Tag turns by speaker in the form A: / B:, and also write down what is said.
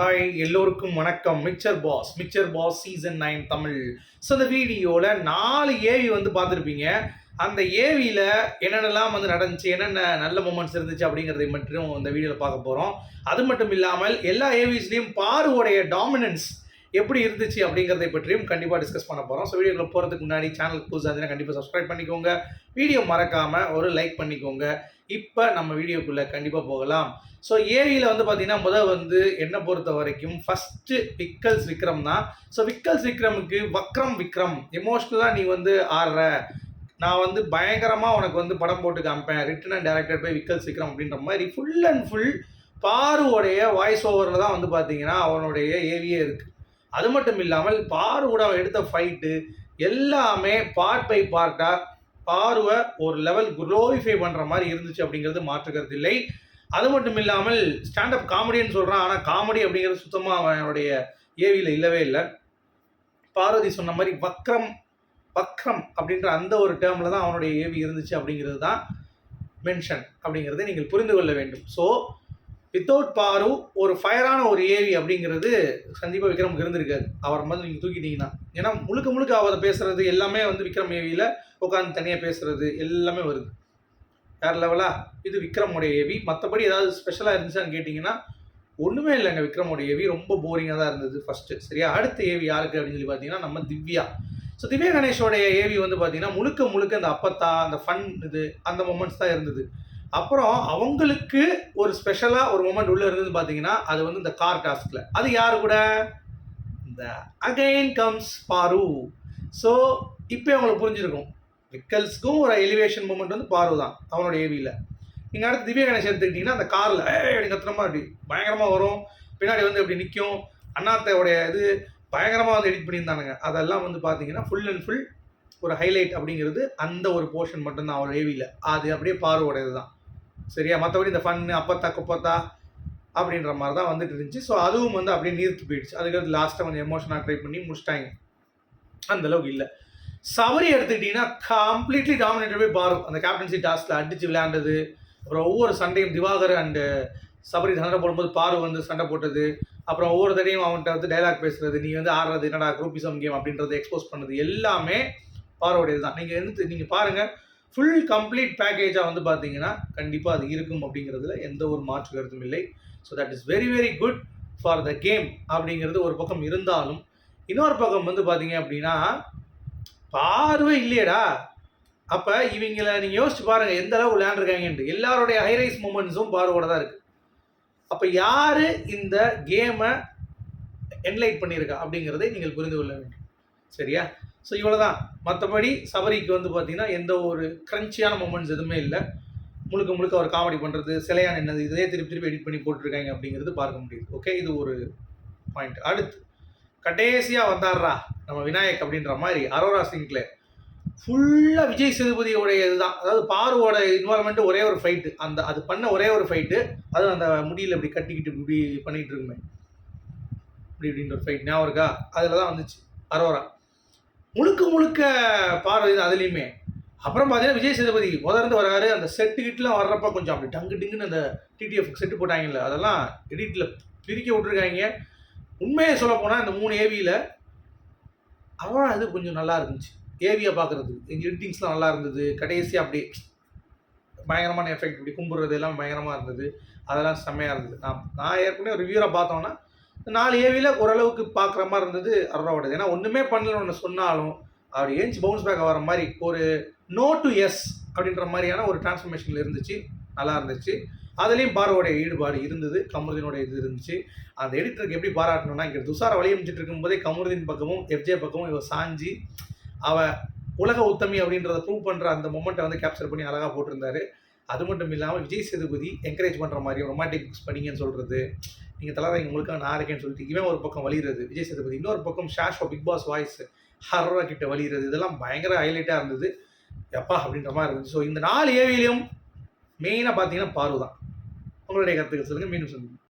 A: Hi எல்லோருக்கும் வணக்கம். Mixer boss mixer boss season nine Tamil. So இந்த வீடியோவில் நாலு ஏவி வந்து பார்த்துருப்பீங்க. அந்த ஏவியில் என்னென்னலாம் வந்து நடந்துச்சு என்னென்ன நல்ல மூமெண்ட்ஸ் இருந்துச்சு அப்படிங்கிறதை மட்டும் இந்த வீடியோவில் பார்க்க போகிறோம் அது மட்டும் இல்லாமல் எல்லா ஏவிஸ்லேயும் பாருவோடைய டாமினன்ஸ் எப்படி இருந்துச்சு அப்படிங்கிறதை பற்றியும் கண்டிப்பாக டிஸ்கஸ் பண்ண போகிறோம் ஸோ வீடியோவில் போகிறதுக்கு முன்னாடி சேனல் புதுசாக இருந்தீங்கன்னா கண்டிப்பாக சப்ஸ்கிரைப் பண்ணிக்கோங்க. வீடியோ மறக்காமல் ஒரு லைக் பண்ணிக்கோங்க. இப்போ நம்ம வீடியோக்குள்ளே கண்டிப்பாக போகலாம். ஸோ ஏவியில் வந்து பார்த்தீங்கன்னா முதல் வந்து என்னை பொறுத்த வரைக்கும் ஃபஸ்ட்டு விக்கல்ஸ் விக்ரம் தான். ஸோ விக்கல்ஸ் விக்ரமுக்கு வக்ரம் விக்ரம். எமோஷ்னலாக நீ வந்து ஆடுற. நான் வந்து பயங்கரமாக உனக்கு வந்து படம் போட்டு காமிப்பேன். ரிட்டன் அண்ட் டேரக்டர் போய் விக்கல்ஸ் விக்ரம் அப்படின்ற மாதிரி ஃபுல் அண்ட் ஃபுல் பாருவோடைய வாய்ஸ் ஓவரில் தான் வந்து பார்த்தீங்கன்னா அவனுடைய ஏவியே இருக்குது அது மட்டும் இல்லாமல் பார்வோட அவன் எடுத்த ஃபைட்டு எல்லாமே பார்ட் பை பார்ட்டாக பார்வை ஒரு லெவல் குளோரிஃபை பண்ணுற மாதிரி இருந்துச்சு அப்படிங்கிறது மாற்றுக்கிறது இல்லை. அது மட்டும் இல்லாமல் ஸ்டாண்டப் காமெடின்னு சொல்கிறான் ஆனால் காமெடி அப்படிங்கிறது சுத்தமாக அவனுடைய ஏவியில் இல்லவே இல்லை. பார்வதி சொன்ன மாதிரி வக்ரம் வக்ரம் அப்படின்ற அந்த ஒரு டேர்மில் தான் அவனுடைய ஏவி இருந்துச்சு அப்படிங்கிறது தான் மென்ஷன் அப்படிங்கிறதை நீங்கள் புரிந்து கொள்ள வேண்டும். ஸோ வித்தவுட் பாரு ஒரு ஃபயரான ஒரு ஏவி அப்படிங்கிறது சந்தீபா விக்ரம் இருந்திருக்காரு. அவர் வந்து நீங்கள் தூக்கிட்டீங்கன்னா. ஏன்னா முழுக்க முழுக்க அவரை பேசுறது எல்லாமே வந்து விக்ரம் ஏவியில் உட்காந்து தனியாக பேசுறது எல்லாமே வருது. வேற லெவலா இது விக்ரமுடைய ஏவி மற்றபடி ஏதாவது ஸ்பெஷலாக இருந்துச்சான்னு கேட்டிங்கன்னா ஒன்றுமே இல்லைங்க. விக்ரமோட ஏவி ரொம்ப போரிங்காக தான் இருந்தது ஃபஸ்ட்டு சரியா? அடுத்த ஏவி யாருக்கு அப்படின்னு சொல்லி பார்த்தீங்கன்னா நம்ம திவ்யா. ஸோ திவ்யா கணேஷோடைய ஏவி வந்து பார்த்தீங்கன்னா முழுக்க முழுக்க அந்த அப்பத்தா அந்த ஃபன் இது அந்த மூமெண்ட்ஸ் தான் இருந்தது. அப்புறம் அவங்களுக்கு ஒரு ஸ்பெஷலாக ஒரு மூமெண்ட் உள்ளே இருந்தது பார்த்தீங்கன்னா அது வந்து இந்த கார் டாஸ்கில் அது யார் கூட? இந்த அகைன் கம்ஸ் பாரு ஸோ இப்போ அவங்களுக்கு புரிஞ்சிருக்கும். விக்கல்ஸ்க்கும் ஒரு எலிவேஷன் மூமெண்ட் வந்து பாரு தான் அவனோட ஏவியில் நீங்கள் அடுத்து திவ்ய கணேஷ் எடுத்துக்கிட்டிங்கன்னா அந்த காரில் அப்படி கத்திரமா அப்படி பயங்கரமாக வரும். பின்னாடி வந்து அப்படி நிற்கும் அண்ணாத்தையோடைய இது பயங்கரமாக வந்து எடிட் பண்ணியிருந்தானுங்க. அதெல்லாம் வந்து பார்த்தீங்கன்னா ஃபுல் அண்ட் ஃபுல் ஒரு ஹைலைட் அப்படிங்கிறது அந்த ஒரு போர்ஷன் மட்டும்தான் அவர் ஏவியில் அது அப்படியே பார்வோடையது தான் சரியா? மற்றபடி இந்த ஃபன்னு அப்பத்தா குப்பத்தா அப்படின்ற மாதிரி தான் வந்துட்டு இருந்துச்சு. ஸோ அதுவும் வந்து அப்படியே நீர்த்து போயிடுச்சு. அதுக்கடுத்து லாஸ்ட்டாக கொஞ்சம் எமோஷனாக ட்ரை பண்ணி முடிச்சிட்டாங்க. அந்த அளவுக்கு இல்லை. சவரி எடுத்துக்கிட்டிங்கன்னா கம்ப்ளீட்லி டாமினேட்டட் போய் பாரும் அந்த கேப்டன்சி டாஸ்கில் அடித்து விளையாண்டது. அப்புறம் ஒவ்வொரு சண்டையும் திவாகர் அண்டு சபரி சண்டை போடும்போது பாரு வந்து சண்டை போட்டது. அப்புறம் ஒவ்வொரு தடையும் அவன்கிட்ட வந்து டைலாக் பேசுறது. நீ வந்து ஆடுறது என்னடா குரூப்பிசம் கேம் அப்படின்றத எக்ஸ்போஸ் பண்ணது எல்லாமே பாரோடையது தான் நீங்கள் வந்து நீங்கள் பாருங்கள் ஃபுல் கம்ப்ளீட் பேக்கேஜாக வந்து பார்த்தீங்கன்னா கண்டிப்பாக அது இருக்கும் அப்படிங்கிறதுல எந்த ஒரு மாற்று கருத்தும் இல்லை. So that is very very good for the game அப்படிங்கிறது ஒரு பக்கம் இருந்தாலும் இன்னொரு பக்கம் வந்து பார்த்தீங்க அப்படின்னா பார்வை இல்லையடா. அப்போ இவங்கள நீங்கள் யோசிச்சு பாருங்கள் எந்த அளவு விளையாண்டுருக்காங்கன்ட்டு எல்லாருடைய ஹைரைஸ் மூமெண்ட்ஸும் பார்வோட தான் இருக்குது அப்போ யார் இந்த கேமை என்லைட் பண்ணியிருக்கா அப்படிங்கிறதை நீங்கள் புரிந்து கொள்ள வேண்டும். சரியா? ஸோ இவ்வளோ தான் மற்றபடி சபரிக்கு வந்து பார்த்தீங்கன்னா எந்த ஒரு க்ரன்ச்சியான மூமெண்ட்ஸ் எதுவுமே இல்லை. முழுக்க முழுக்க அவர் காமெடி பண்ணுறது சிலையான என்னது இதே திருப்பி திருப்பி எடிட் பண்ணி போட்டிருக்காங்க அப்படிங்கிறது பார்க்க முடியுது. ஓகே இது ஒரு பாயிண்ட் அடுத்து கடைசியாக வந்தார்ரா? நம்ம விநாயக் அப்படின்ற மாதிரி அரோரா சிங்க்ல. ஃபுல்லாக விஜய் சேதுபதியோடைய இதுதான் அதாவது பாருவோட இன்வால்மெண்ட் ஒரே ஒரு ஃபைட்டு அந்த அது பண்ண ஒரே ஒரு ஃபைட்டு அதுவும் அந்த முடியல இப்படி கட்டிக்கிட்டு இப்படி பண்ணிகிட்டு இருக்குமே. இப்படி இப்படின்ற ஒரு ஃபைட் ஞாபகம் இருக்கா? அதில் தான் வந்துச்சு. அரோரா. முழுக்க முழுக்க பார்வை தான் அதுலேயுமே. அப்புறம் பார்த்தீங்கன்னா விஜய் சேதுபதி முதர்ந்து வராரு அந்த செட்டு கிட்டலாம் வர்றப்ப கொஞ்சம் அப்படி டங்கு டிங்குன்னு அந்த டிடிஎஃப் செட்டு போட்டாங்கல்ல அதெல்லாம் எடிட்டில் பிரிக்க விட்ருக்காங்க உண்மையை சொல்ல போனால் இந்த மூணு ஏவியில் அவன் அது கொஞ்சம் நல்லா இருந்துச்சு. ஏவியை பார்க்குறது எங்கள் எடிட்டிங்ஸ்லாம் நல்லா இருந்தது. கடைசியாக அப்படி பயங்கரமான எஃபெக்ட் இப்படி கும்பிட்றது எல்லாம் பயங்கரமாக இருந்தது. அதெல்லாம் செம்மையாக இருந்தது. நான் நான் ஏற்கனவே ரிவ்யூராக பார்த்தோன்னா நாலு ஏவியில் ஓரளவுக்கு பார்க்குற மாதிரி இருந்தது அரோராவோடது ஏன்னா ஒன்றுமே பண்ணலன்னு ஒன்று சொன்னாலும் அவர் ஏஞ்சி பவுன்ஸ் பேக் வர மாதிரி ஒரு நோ டு எஸ் அப்படின்ற மாதிரியான ஒரு டிரான்ஸ்ஃபர்மேஷனில் இருந்துச்சு. நல்லா இருந்துச்சு. அதுலேயும் பாரோடைய ஈடுபாடு இருந்தது கமருதீனோட இது இருந்துச்சு. அந்த எடிட்டருக்கு எப்படி பாராட்டணும்னா இங்கே துசார வழியமைச்சிட்டு இருக்கும்போதே கமருதீன் பக்கமும் எஃப்ஜே பக்கமும் இவ சாஞ்சி அவ உலக உத்தமி அப்படின்றத ப்ரூவ் பண்ணுற அந்த மொமெண்ட்டை வந்து கேப்சர் பண்ணி அழகாக போட்டிருந்தாரு. அது மட்டும் இல்லாமல் விஜய் சேதுபதி என்கரேஜ் பண்ணுற மாதிரி ரொமாட்டிக் புக்ஸ் பண்ணிங்கன்னு சொல்கிறது நீங்கள் தலைவரைங்க உங்களுக்காக நான் இருக்கேன்னு சொல்லிட்டு இவன் ஒரு பக்கம் வலிகிறது விஜய் சேதுபதி இன்னொரு பக்கம் ஷாஷோ பிக் பாஸ் வாய்ஸ் ஹர்ரா கிட்ட வலிகிறது இதெல்லாம் பயங்கர ஹைலைட்டாக இருந்தது. எப்பா அப்படின்ற மாதிரி இருந்துச்சு. ஸோ இந்த நாலு ஏவிலையும் மெயினாக பார்த்தீங்கன்னா பார்வை தான் உங்களுடைய கருத்துக்கள் சொல்லுங்கள் மீண்டும் சொல்லுங்கள்